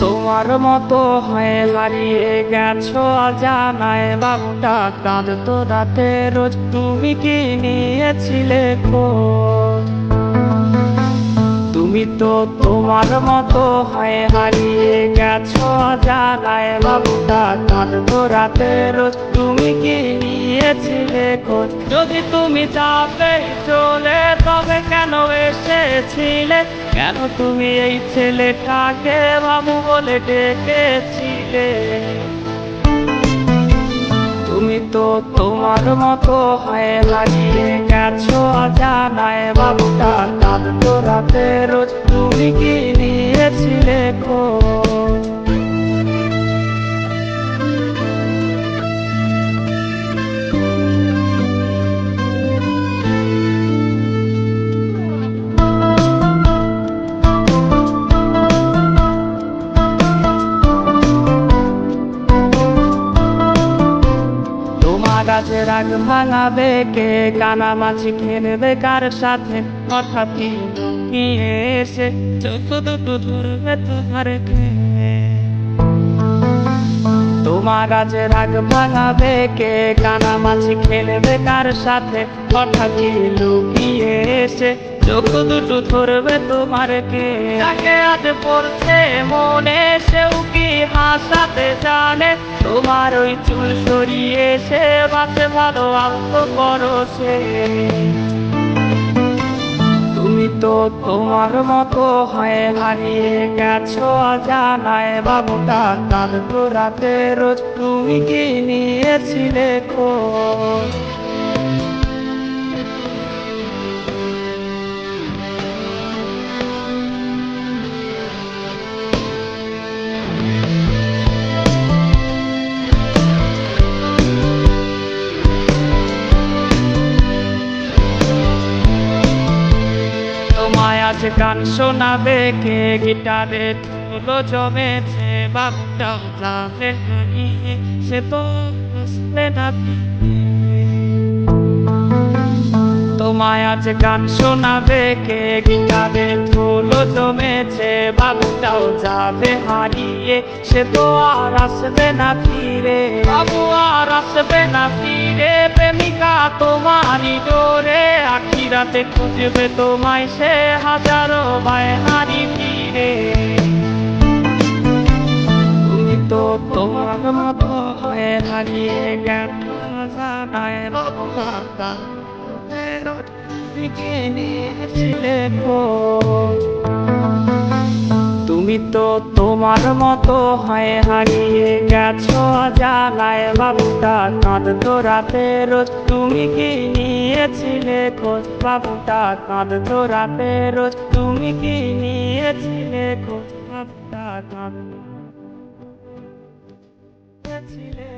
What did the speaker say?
তোমার মতো হয়ে হারিয়ে গেছো অজানায় বাবুটা কাঁদতো রাতে রোজ তুমি কি নিয়েছিলে তুমি তো তোমার মতো হয়ে হারিয়ে গেছো অজানায় বাবুটা কাঁদতো রাতে রোজ তুমি কি নিয়েছিলে খোঁজ যদি তুমি যাবে চলে, তবে কেন এসেছিলে? কেন তুমি এই ছেলেটাকে বাবু বলে ডেকেছিলে? তুমি তো তোমার মতো হয়ে হারিয়ে গেছো, অজানায় বাবুটা কাঁদতো রোজ তুমি কি নিয়েছিলে খোঁজ? কাছে রাগ ভাঙাবে, কে কানা মাছি খেলবে কার সাথে? কথা কি? এসে ধরবে তোমার তোমার কাছে রাগ ভাঙাবে, কে কানা মাছি খেলবে কার সাথে? কথা কি? লুকিয়ে এসে চোখ দুটো ধরবে তোমার কে তাকে আজ পড়ছে মনে, সেও কি হাসাতে জানে? তোমার ওই চুল সরিয়েছে সে ভালো আত্ম করো সে। তুমি তো তোমার মতো হয়ে হারিয়ে গেছো জানায় বাবুটা কাঁদতো রাতে রোজ তুমি কি নিয়েছিলে আজ গান শোনাবে কে? গিটারে তুলো জমেছে বাবুটাও হারিয়ে সে তো না তোমায় আজ গান শোনাবে কে? গিটারে ধুলো জমেছে বাবুটাও যাবে হারিয়ে। সে তো আর আসবে না ফিরে। বাবু আর আসবে না ফিরে। তোমারই ডোরে আখিরাতে খুঁজবে তোমায় সে হাজারো ভাই হারি ফিরে তুমি তো তোমার মতো হয়ে হারিয়ে গেছো, জানায় তুমি তো তোমার মতো হয় হারিয়ে গেছো জানায় বাবুটা। কাঁদ তো রাতের তুমি কি নিয়েছিলে খোঁজ? বাবুটা কাঁদ তো রাতের তুমি কি নিয়েছিলে খোঁজ? বাবুটা, কাঁদতো ছিলে